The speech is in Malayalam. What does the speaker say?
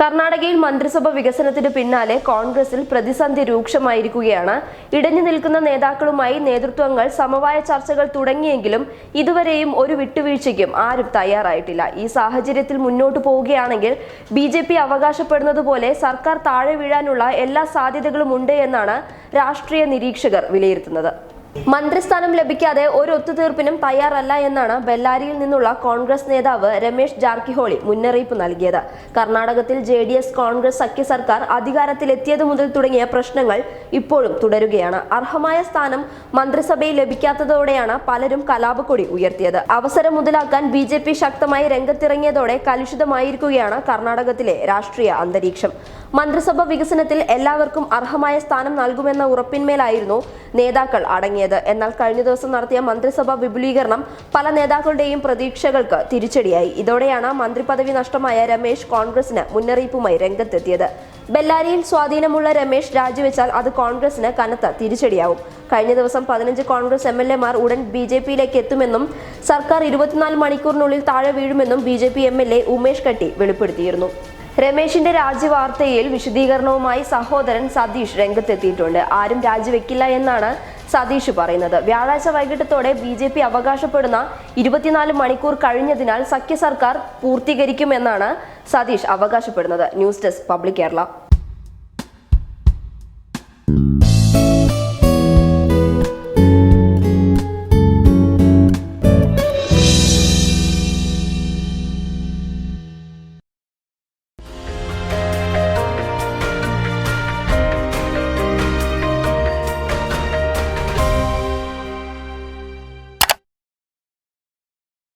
കർണാടകയിൽ മന്ത്രിസഭ വികസനത്തിന് പിന്നാലെ കോൺഗ്രസിൽ പ്രതിസന്ധി രൂക്ഷമായിരിക്കുകയാണ്. ഇടഞ്ഞു നിൽക്കുന്ന നേതാക്കളുമായി നേതൃത്വങ്ങൾ സമവായ ചർച്ചകൾ തുടങ്ങിയെങ്കിലും ഇതുവരെയും ഒരു വിട്ടുവീഴ്ചയ്ക്കും ആരും തയ്യാറായിട്ടില്ല. ഈ സാഹചര്യത്തിൽ മുന്നോട്ടു പോവുകയാണെങ്കിൽ ബി ജെ പി അവകാശപ്പെടുന്നതുപോലെ സർക്കാർ താഴെ വീഴാനുള്ള എല്ലാ സാധ്യതകളും ഉണ്ട് എന്നാണ് രാഷ്ട്രീയ നിരീക്ഷകർ വിലയിരുത്തുന്നത്. മന്ത്രിസ്ഥാനം ലഭിക്കാതെ ഒരു ഒത്തുതീർപ്പിനും തയ്യാറല്ല എന്നാണ് ബെല്ലാരിയിൽ നിന്നുള്ള കോൺഗ്രസ് നേതാവ് രമേശ് ജാർക്കിഹോളി മുന്നറിയിപ്പ് നൽകിയത്. കർണാടകത്തിൽ ജെ ഡി എസ് കോൺഗ്രസ് സഖ്യ സർക്കാർ അധികാരത്തിലെത്തിയതു മുതൽ തുടങ്ങിയ പ്രശ്നങ്ങൾ ഇപ്പോഴും തുടരുകയാണ്. അർഹമായ സ്ഥാനം മന്ത്രിസഭയിൽ ലഭിക്കാത്തതോടെയാണ് പലരും കലാപക്കൊടി ഉയർത്തിയത്. അവസരം മുതലാക്കാൻ ബി ജെ പി ശക്തമായി രംഗത്തിറങ്ങിയതോടെ കലുഷിതമായിരിക്കുകയാണ് കർണാടകത്തിലെ രാഷ്ട്രീയ അന്തരീക്ഷം. മന്ത്രിസഭ വികസനത്തിൽ എല്ലാവർക്കും അർഹമായ സ്ഥാനം നൽകുമെന്ന ഉറപ്പിന്മേലായിരുന്നു നേതാക്കൾ അടങ്ങിയത്. എന്നാൽ കഴിഞ്ഞ ദിവസം നടത്തിയ മന്ത്രിസഭാ വിപുലീകരണം പല നേതാക്കളുടെയും പ്രതീക്ഷകൾക്ക് തിരിച്ചടിയായി. ഇതോടെയാണ് മന്ത്രിപദവി നഷ്ടമായ രമേശ് കോൺഗ്രസിന് മുന്നറിയിപ്പുമായി രംഗത്തെത്തിയത്. ബെല്ലാരിയിൽ സ്വാധീനമുള്ള രമേശ് രാജിവെച്ചാൽ അത് കോൺഗ്രസിന് കനത്ത തിരിച്ചടിയാവും. കഴിഞ്ഞ ദിവസം പതിനഞ്ച് കോൺഗ്രസ് എം എൽ എമാർ ഉടൻ ബി ജെ പിയിലേക്ക് എത്തുമെന്നും സർക്കാർ ഇരുപത്തിനാല് മണിക്കൂറിനുള്ളിൽ താഴെ വീഴുമെന്നും B J P M L A Umesh Katti വെളിപ്പെടുത്തിയിരുന്നു. രമേശിന്റെ രാജിവാർത്തയിൽ വിശദീകരണവുമായി സഹോദരൻ സതീഷ് രംഗത്തെത്തിയിട്ടുണ്ട്. ആരും രാജിവെക്കില്ല എന്നാണ് സതീഷ് പറയുന്നത്. വ്യാഴാഴ്ച വൈകിട്ടത്തോടെ ബി ജെ പി അവകാശപ്പെടുന്ന ഇരുപത്തിനാല് മണിക്കൂർ കഴിഞ്ഞതിനാൽ സഖ്യ സർക്കാർ പൂർത്തീകരിക്കുമെന്നാണ് സതീഷ് അവകാശപ്പെടുന്നത്. News desk public Kerala.